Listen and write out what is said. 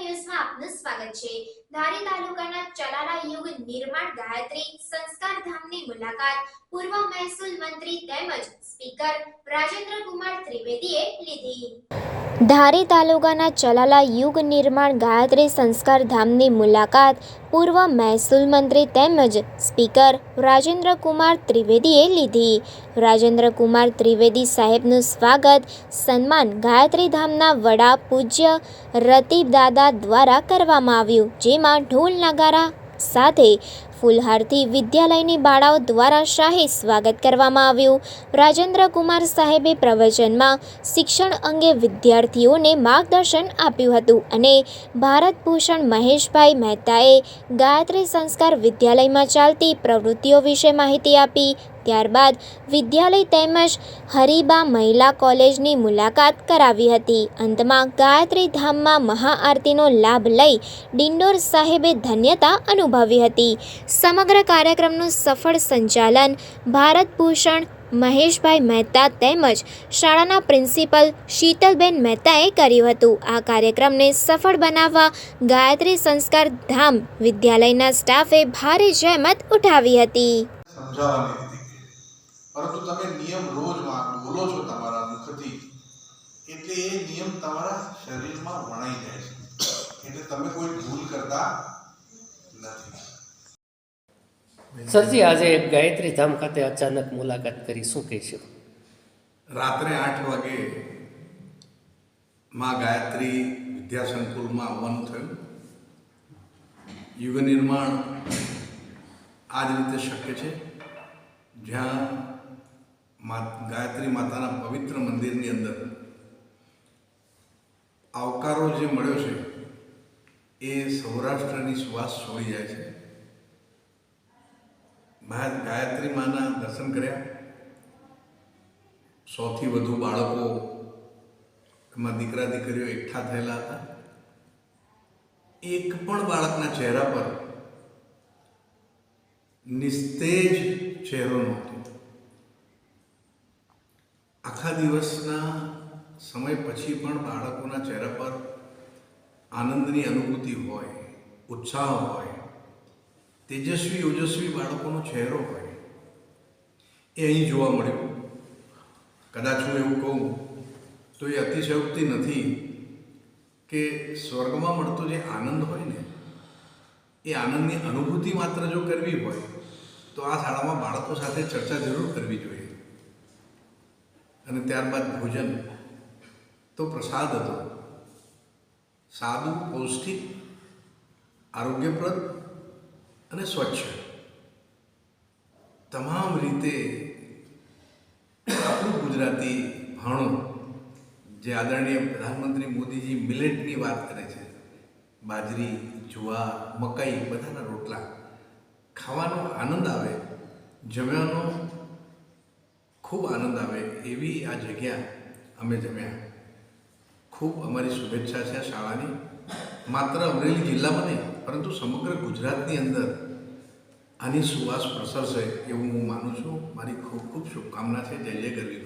ન્યૂઝમાં આપનું સ્વાગત છે. ધારી તાલુકાના ચલાલા યુગ નિર્માણ ગાયત્રી સંસ્કાર ધામની મુલાકાત. પૂર્વ મહેસૂલ મંત્રી તેમજ સ્પીકર રાજેન્દ્ર કુમાર ત્રિવેદીએ લીધી. ધારી તાલુકાના ચલાલા યુગ નિર્માણ ગાયત્રી સંસ્કાર ધામની મુલાકાત. પૂર્વ મહેસૂલ મંત્રી તેમજ સ્પીકર રાજેન્દ્ર કુમાર ત્રિવેદીએ લીધી. રાજેન્દ્ર કુમાર ત્રિવેદી સાહેબનું સ્વાગત. સન્માન ગાયત્રી ધામના વડા પૂજ્ય રતિબ દાદા દ્વારા કરવામાં આવ્યું, જેમાં ઢોલ નગારા સાથે ફૂલહારથી વિદ્યાલયની બાળાઓ દ્વારા શાહી સ્વાગત કરવામાં આવ્યું. રાજેન્દ્ર કુમાર સાહેબે પ્રવચનમાં શિક્ષણ અંગે વિદ્યાર્થીઓને માર્ગદર્શન આપ્યું હતું અને ભારત ભૂષણ મહેશભાઈ મહેતાએ ગાયત્રી સંસ્કાર વિદ્યાલયમાં ચાલતી પ્રવૃત્તિઓ વિશે માહિતી આપી. ત્યારબાદ વિદ્યાલય તેમજ હરિબા મહિલા કોલેજની મુલાકાત કરાવી હતી. અંતમાં ગાયત્રી ધામમાં મહાઆરતીનો લાભ લઈ ડિંડોર સાહેબે ધન્યતા અનુભવી હતી. સમગ્ર કાર્યક્રમનું સફળ સંચાલન ભારત ભૂષણ, મહેશભાઈ મહેતા તેમજ શાળાના પ્રિન્સિપલ શીતલબેન મહેતાએ કર્યું હતું. આ કાર્યક્રમને સફળ બનાવવા ગાયત્રી સંસ્કાર ધામ વિદ્યાલયના સ્ટાફે ભારે જહેમત ઉઠાવી હતી. પરંતુ તમે નિયમ રોજમાં બોલો છો તમારા મુખથી એટલે એ નિયમ તમારા શરીરમાં વણાઈ જાય છે. એટલે તમે કોઈ ભૂલ કરતા નથી. સરજી આજે ગાયત્રી ધામ ખાતે અચાનક મુલાકાત કરી. શું કહેશો? રાત્રે આઠ વાગે માં ગાયત્રી વિદ્યા સંકુલમાં આવવાનું થયું. યુગ નિર્માણ આ જ રીતે શક્ય છે. જ્યાં ગાયત્રી માતાના પવિત્ર મંદિરની અંદર આવકારો જે મળ્યો છે, એ સૌરાષ્ટ્રની સુવાસ છોડી જાય છે. મહા ગાયત્રી માના દર્શન કર્યા. સૌથી વધુ બાળકો એમાં દીકરા દીકરીઓ એકઠા થયેલા હતા. એક પણ બાળકના ચહેરા પર નિસ્તેજ ચહેરો નહોતો. આખા દિવસના સમય પછી પણ બાળકોના ચહેરા પર આનંદની અનુભૂતિ હોય, ઉત્સાહ હોય, તેજસ્વી, ઓજસ્વી બાળકોનો ચહેરો હોય, એ અહીં જોવા મળ્યો. કદાચ હું એવું કહું, તો એ અતિશયોક્તિ નથી કે સ્વર્ગમાં મળતો જે આનંદ હોય ને, એ આનંદની અનુભૂતિ માત્ર જો કરવી હોય, તો આ શાળામાં બાળકો સાથે ચર્ચા જરૂર કરવી જોઈએ. અને ત્યારબાદ ભોજન. તો પ્રસાદ હતો. સાદું પૌષ્ટિક, આરોગ્યપ્રદ અને સ્વચ્છ. તમામ રીતે આપણું ગુજરાતી ભાણું, જે આદરણીય પ્રધાનમંત્રી મોદીજી મિલેટની વાત કરે છે, બાજરી, જુવાર, મકાઈ, બધાના રોટલા, ખાવાનો આનંદ આવે જમ્યાનો ખૂબ આનંદ આવે એવી આ જગ્યા અમે જમ્યા. ખૂબ અમારી શુભેચ્છા છે શાળાની. માત્ર અમરેલી જિલ્લામાં નહીં, પરંતુ સમગ્ર ગુજરાતની અંદર આની સુવાસ પ્રસરશે એવું હું માનું છું. મારી ખૂબ ખૂબ શુભકામના છે. જય જય ગરવી